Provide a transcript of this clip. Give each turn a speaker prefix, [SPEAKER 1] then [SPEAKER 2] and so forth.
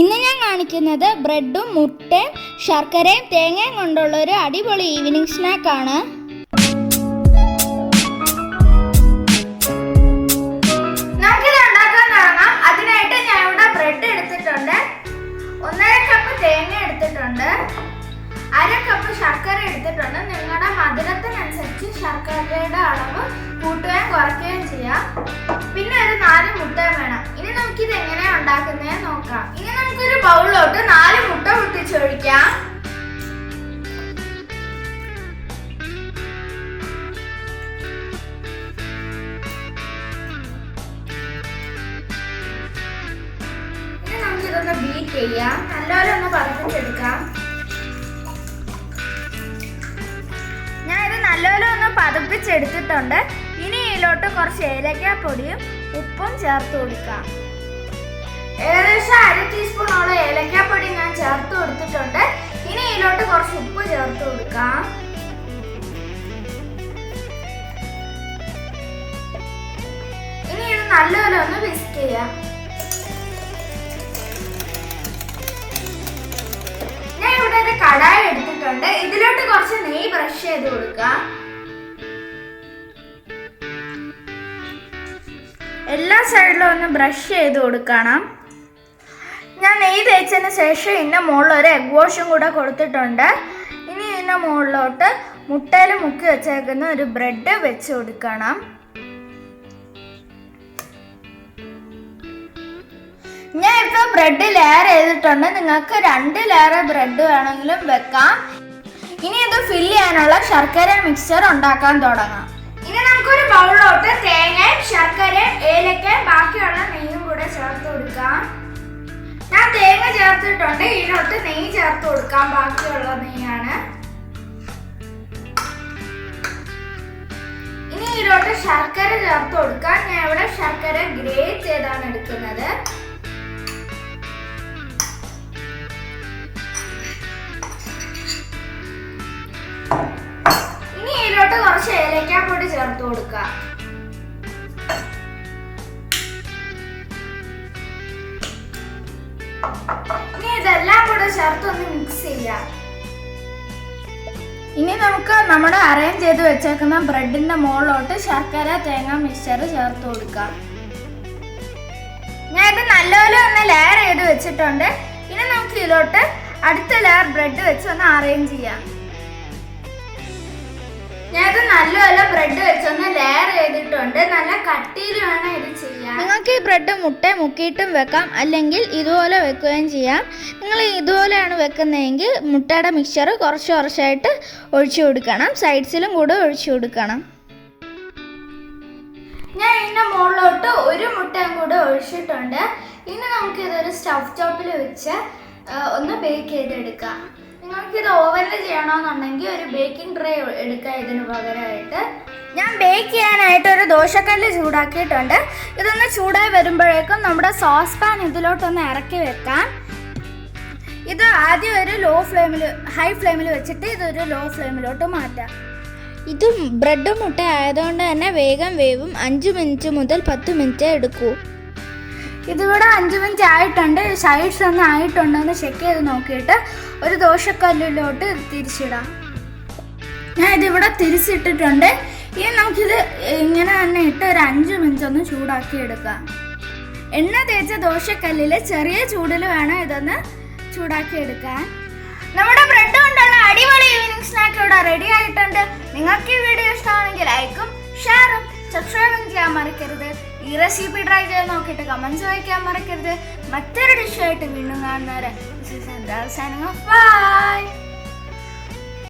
[SPEAKER 1] ഇന്ന് ഞാൻ കാണിക്കുന്നത് ബ്രെഡും മുട്ടയും ശർക്കരയും തേങ്ങയും കൊണ്ടുള്ള ഒരു അടിപൊളി ഈവനിങ് സ്നാക്കാണ് അതിനായിട്ട് ഞാൻ ഇവിടെ ബ്രെഡ് എടുത്തിട്ടുണ്ട്. ഒന്നര കപ്പ് തേങ്ങ എടുത്തിട്ടുണ്ട്. അര കപ്പ് ശർക്കര എടുത്തിട്ടുണ്ട്. നിങ്ങളുടെ മധുരത്തിനനുസരിച്ച് ശർക്കരയുടെ അളവ് കൂട്ടുകയും കുറയ്ക്കുകയും ചെയ്യാം. പിന്നെ ഒരു നാല് മുട്ട വേണം. ഇനി നമുക്ക് ഇത് എങ്ങനെയാ ഉണ്ടാക്കുന്നത് നോക്കാം. ഇനി നമുക്കൊരു ബൗളിലോട്ട് നാല് മുട്ട മുട്ടിച്ചൊഴിക്കാം ഇനി നമുക്കിതൊന്ന് ബീറ്റ് ചെയ്യാം. നല്ലപോലെ ഒന്ന് പതപ്പിച്ചെടുക്കാം. ഞാൻ ഇത് നല്ലപോലെ ഒന്ന് പതപ്പിച്ചെടുത്തിട്ടുണ്ട്. ഇതിലോട്ട് കുറച്ച് ഏലക്കാപ്പൊടിയും ഉപ്പും ചേർത്ത് കൊടുക്കാം. ഏകദേശം അര ടീസ്പൂണോളം ഏലക്കാപ്പൊടി ഞാൻ ചേർത്ത് കൊടുത്തിട്ടുണ്ട്. ഇനി ഇതിലോട്ട് കുറച്ച് ഉപ്പ് ചേർത്ത് കൊടുക്കാം. ഇനി ഇത് നല്ലപോലെ ഒന്ന് വിസ്ക് ചെയ്യാം. ഞാൻ ഇവിടെ ഒരു കടായി എടുത്തിട്ടുണ്ട്. ഇതിലോട്ട് കുറച്ച് നെയ്യ് ബ്രഷ് ചെയ്ത് കൊടുക്കാം. എല്ലാ സൈഡിലും ഒന്ന് ബ്രഷ് ചെയ്ത് കൊടുക്കണം. ഞാൻ നെയ് തേച്ചതിന് ശേഷം ഇതിന്റെ മുകളിൽ ഒരു എഗ് വാഷും കൂടെ കൊടുത്തിട്ടുണ്ട്. ഇനി ഇതിന്റെ മുകളിലോട്ട് മുട്ടയിൽ മുക്കി വെച്ചേക്കുന്ന ഒരു ബ്രെഡ് വെച്ച് കൊടുക്കണം. ഞാൻ ഇപ്പോൾ ബ്രെഡ് ലെയർ ചെയ്തിട്ടുണ്ട്. നിങ്ങൾക്ക് രണ്ട് ലെയർ ബ്രെഡ് വേണമെങ്കിലും വെക്കാം. ഇനി ഇത് ഫില്ല് ചെയ്യാനുള്ള ശർക്കര മിക്സ്ചർ ഉണ്ടാക്കാൻ തുടങ്ങാം. ഇനി ബൗളിലോട്ട് തേങ്ങയും ഏലക്ക ബാക്കിയുള്ള നെയ്യും കൂടെ ചേർത്ത് കൊടുക്കാം. ഞാൻ തേങ്ങ ചേർത്തിട്ടുണ്ട് ഇതിനൊട്ട് നെയ്യ് ചേർത്ത് കൊടുക്കാം ബാക്കിയുള്ള നെയ്യാണ്. ഇനി ഇതിലോട്ട് ശർക്കര ചേർത്ത് കൊടുക്കാം. ഞാൻ ഇവിടെ ശർക്കര ഗ്രേറ്റ് ചെയ്താണ് എടുക്കുന്നത്. ഇനി ഇതിലോട്ട് കുറച്ച് ഏലക്കാപ്പൊടി ചേർത്ത് കൊടുക്കുക ഇനി ഇതെല്ലാം കൂടെ ചേർത്ത് ഒന്ന് മിക്സ് ചെയ്യാം. ഇനി നമുക്ക് നമ്മുടെ അറേഞ്ച് ചെയ്ത് വെച്ചേക്കുന്ന ബ്രെഡിന്റെ മുകളിലോട്ട് ശർക്കര തേങ്ങ മിക്സ്ചർ ചേർത്ത് കൊടുക്കാം. ഞാൻ ഇത് നല്ലപോലെ ഒന്ന് ലെയർ ചെയ്ത് വെച്ചിട്ടുണ്ട്. ഇനി നമുക്ക് ഇതിലോട്ട് അടുത്ത ലെയർ ബ്രെഡ് വെച്ച് ഒന്ന് അറേഞ്ച് ചെയ്യാം. ബ്രെഡ് വെച്ചൊന്ന് ലെയർ ചെയ്തിട്ടുണ്ട്. നല്ല കട്ടിയിൽ വേണം ഇത് ചെയ്യാൻ. നിങ്ങൾക്ക് ഈ ബ്രെഡ് മുട്ട മുക്കിയിട്ടും വെക്കാം. അല്ലെങ്കിൽ ഇതുപോലെ വെക്കുകയും ചെയ്യാം. നിങ്ങൾ ഇതുപോലെയാണ് വെക്കുന്നതെങ്കിൽ മുട്ടയുടെ മിക്സ്ചർ കുറച്ച് കുറച്ചായിട്ട് ഒഴിച്ചു കൊടുക്കണം. സൈഡ്സിലും കൂടെ ഒഴിച്ചു കൊടുക്കണം. ഞാൻ ഇതിന്റെ മുകളിലോട്ട് ഒരു മുട്ടയും കൂടെ ഒഴിച്ചിട്ടുണ്ട്. ഇനി നമുക്ക് ഇതൊരു സ്റ്റഫ് ടോപ്പിൽ വെച്ച് ഒന്ന് ബേക്ക് ചെയ്തെടുക്കാം. നിങ്ങൾക്ക് ഇത് ഓവനിൽ ചെയ്യണമെന്നുണ്ടെങ്കിൽ ഒരു ബേക്കിംഗ് ട്രേ എടുക്കുക ഇതിന് പകരമായിട്ട് ഞാൻ ബേക്ക് ചെയ്യാനായിട്ട് ഒരു ദോശക്കല്ല് ചൂടാക്കിയിട്ടുണ്ട്. ഇതൊന്ന് ചൂടായി വരുമ്പോഴേക്കും നമ്മുടെ സോസ് പാൻ ഇതിലോട്ടൊന്ന് ഇറക്കി വെക്കാം. ഇത് ആദ്യം ഒരു ലോ ഫ്ലെയിമിൽ ഹൈ ഫ്ലെയിമിൽ വെച്ചിട്ട് ഇതൊരു ലോ ഫ്ലെയിമിലോട്ട് മാറ്റാം. ഇത് ബ്രെഡ് മുട്ട ആയതുകൊണ്ട് തന്നെ വേഗം വേവും. അഞ്ച് മിനിറ്റ് മുതൽ പത്ത് മിനിറ്റ് എടുക്കൂ. ഇതിവിടെ അഞ്ച് മിനിറ്റ് ആയിട്ടുണ്ട്. സൈഡ്സ് ഒന്നും ആയിട്ടുണ്ടോ എന്ന് ചെക്ക് ചെയ്ത് നോക്കിയിട്ട് ഒരു ദോശക്കല്ലിലോട്ട് തിരിച്ചിടാം. ഞാൻ ഇതിവിടെ തിരിച്ചിട്ടിട്ടുണ്ട്. ഇനി നമുക്കിത് ഇങ്ങനെ തന്നെ ഇട്ട് ഒരു അഞ്ച് മിനിറ്റ് ഒന്ന് ചൂടാക്കി എടുക്കാം. എണ്ണ തേച്ച ദോശക്കല്ലിൽ ചെറിയ ചൂടിൽ വേണം ഇതൊന്ന് ചൂടാക്കി എടുക്കാൻ. നമ്മുടെ ബ്രെഡ് കൊണ്ടുള്ള അടിപൊളി ഈവനിങ് സ്നാക്ക് ഇവിടെ റെഡി ആയിട്ടുണ്ട്. നിങ്ങൾക്ക് ഈ വീഡിയോ ഇഷ്ടമാണെങ്കിൽ ലൈക്കും ഷെയറും സബ്സ്ക്രൈബും ചെയ്യാൻ മറക്കരുത്. ഈ റെസിപ്പി ട്രൈ ചെയ്ത് നോക്കിയിട്ട് കമൻസ് വായിക്കാൻ മറക്കരുത്. മറ്റൊരു ഡിഷായിട്ട് വീണ്ടും കാണുന്നവരെ ബൈ